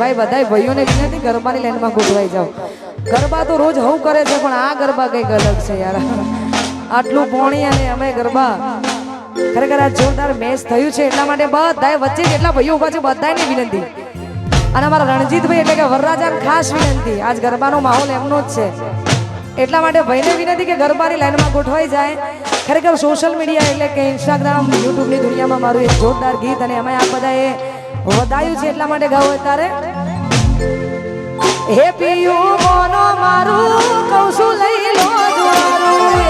ભાઈ, બધાય ભાઈઓને વિનંતી, ગરબાની લાઈનમાં ગોઠવાઈ જાઓ. ગરબા તો રોજ હું કરે છે, પણ આ ગરબા કંઈક અલગ છે યાર. આટલું પોણી અને અમે ગરબા ખરેખર આ જોરદાર મેચ થયું છે, એટલા માટે બધાય વચ્ચે જેટલા ભાઈઓ ઊભા છે બધાને વિનંતી. અને અમારા રણજીતભાઈ એટલે કે વરરાજાને ખાસ વિનંતી, આજ ગરબાનો માહોલ એમનો જ છે. એટલા માટે ભાઈને વિનંતી કે ગરબાની લાઈનમાં ગોઠવાઈ જાય. ખરેખર સોશિયલ મીડિયા એટલે કે ઇન્સ્ટાગ્રામ યુટ્યુબની દુનિયામાં મારું એક જોરદાર ગીત અને અમે આ બધાએ વધાયું છે, એટલા માટે ગાવું અત્યારે હે પિયું મોનો મારું કૌશું લઈ લો દ્વારું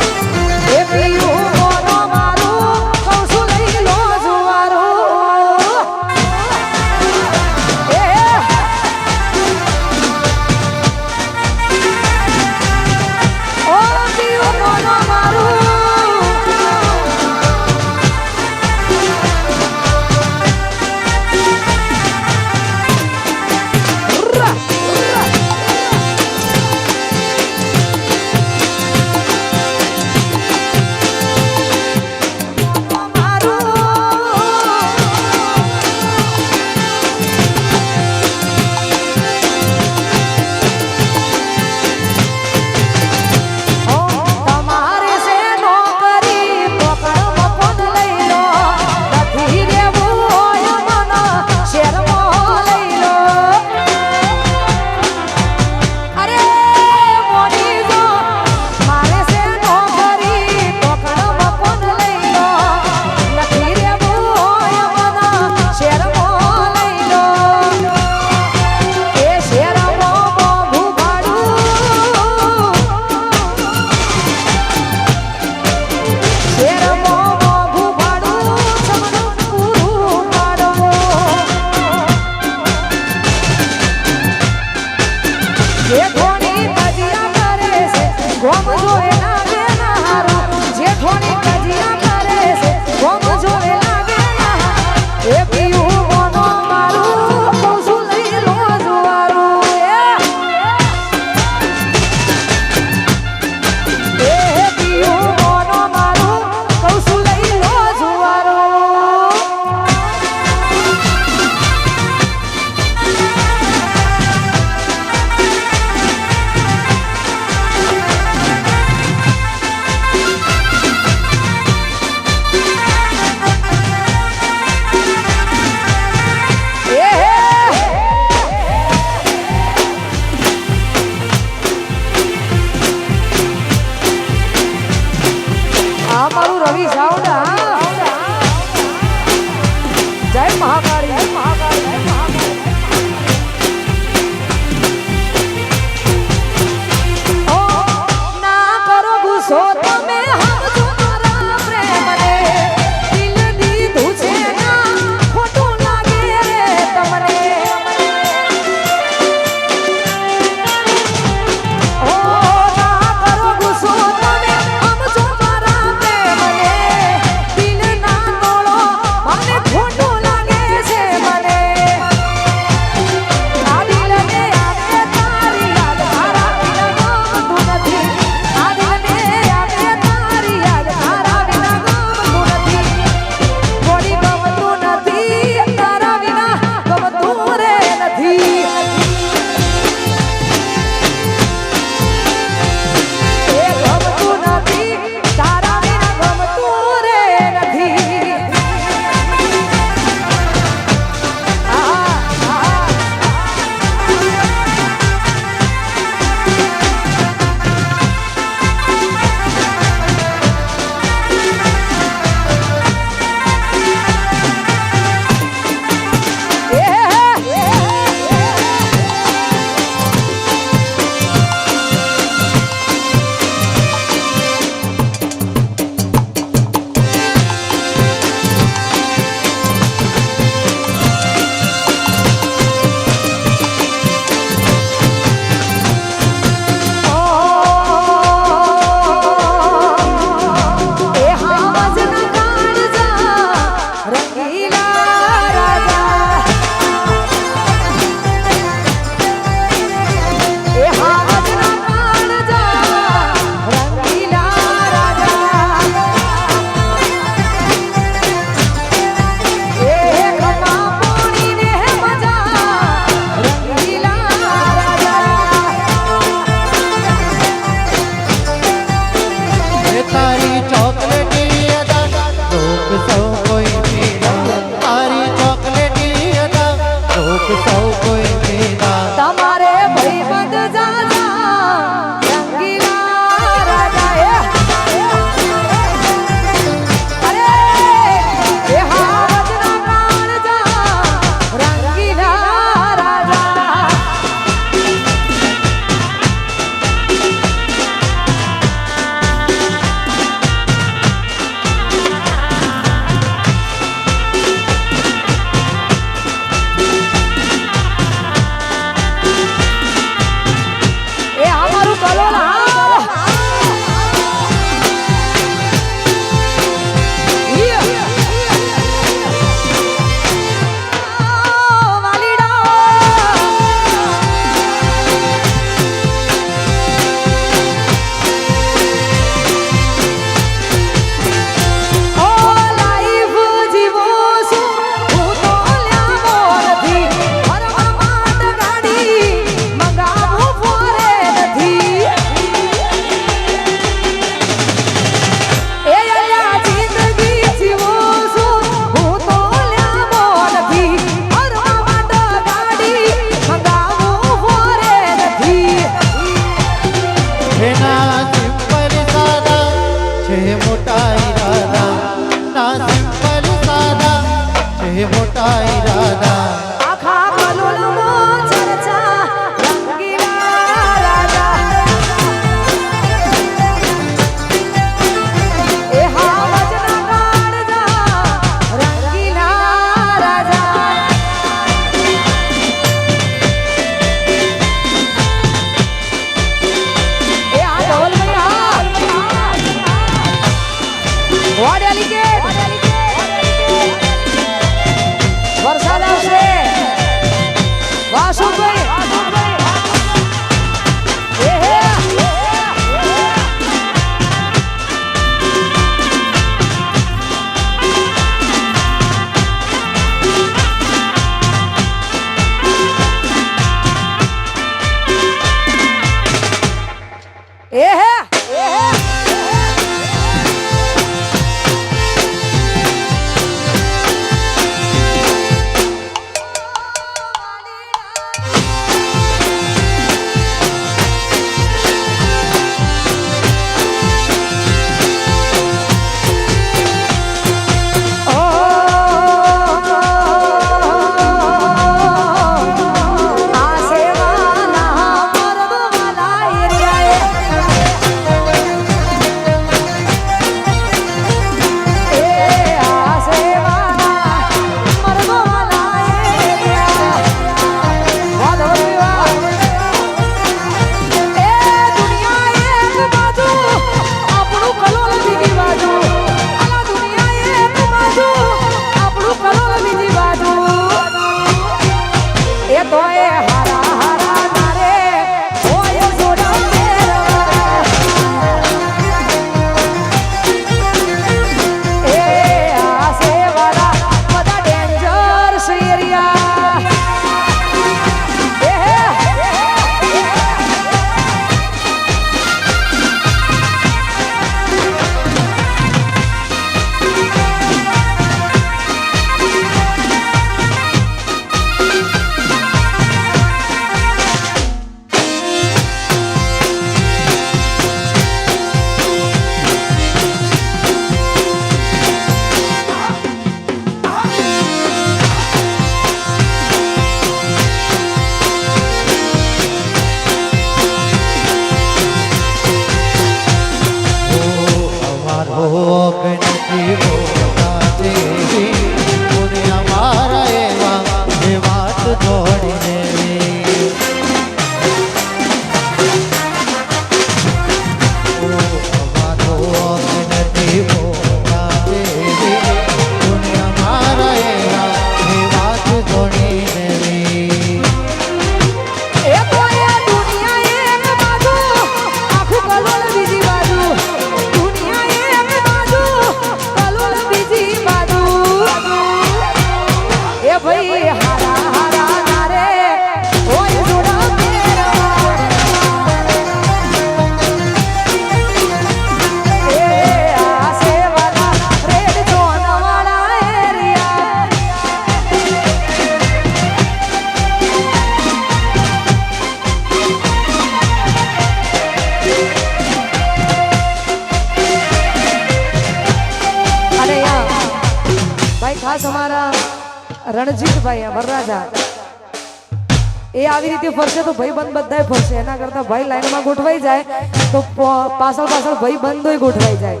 આવી રીતે ફરશે તો ભાઈ બંધ બધાય ફરશે. એના કરતા ભાઈ લાઈનમાં ગોઠવાઈ જાય તો પાછળ પાછળ ભાઈ બંધોય ગોઠવાઈ જાય.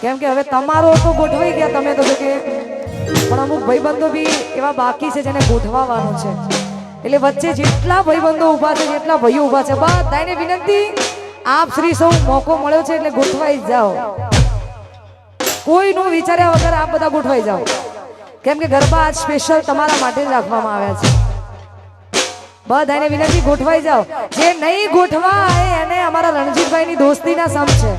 કેમ કે હવે તમારો તો ગોઠવાઈ ગયા તમે તો કે પણ અમુક ભાઈબંધો બી એવા બાકી છે જેને ગોઠવાવાનું છે. એટલે વચ્ચે જેટલા ભાઈબંધો ઊભા છે, જેટલા ભાઈઓ ઊભા છે બધાને વિનંતી, આપ શ્રી સૌ મોકો મળ્યો છે એટલે ગોઠવાઈ જાઓ. કોઈનું વિચાર્યા વગર આપ બધા ગોઠવાઈ જાઓ. કેમ કે ગરબા આજ સ્પેશિયલ તમારા માટે જ રાખવામાં આવ્યા છે. બધાને વિનંતી, ગોઠવાઈ જાઓ. જે નહીં ગોઠવાય એને અમારા રણજીતભાઈની દોસ્તીના સમ છે.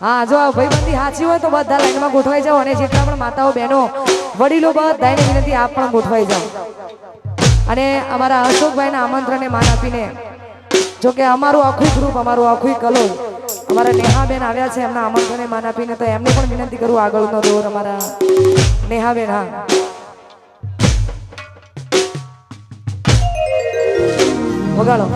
હા, જો આ ભાઈબંધી સાચી હોય તો બધા લાઈનમાં ગોઠવાઈ જાઓ અને જેટલા પણ માતાઓ, બહેનો, વડીલો બધાને વિનંતી, આપ પણ ગોઠવાઈ જાઓ. અને અમારા અશોકભાઈના આમંત્રણને માન આપીને, જો કે અમારું આખું ગ્રુપ, અમારું આખું કલો અમારા નેહાબેન આવ્યા છે એમના આમંત્રણને માન આપીને તો એમને પણ વિનંતી કરું, આગળનો દોર અમારા નેહાબેન, હા. વગાડો.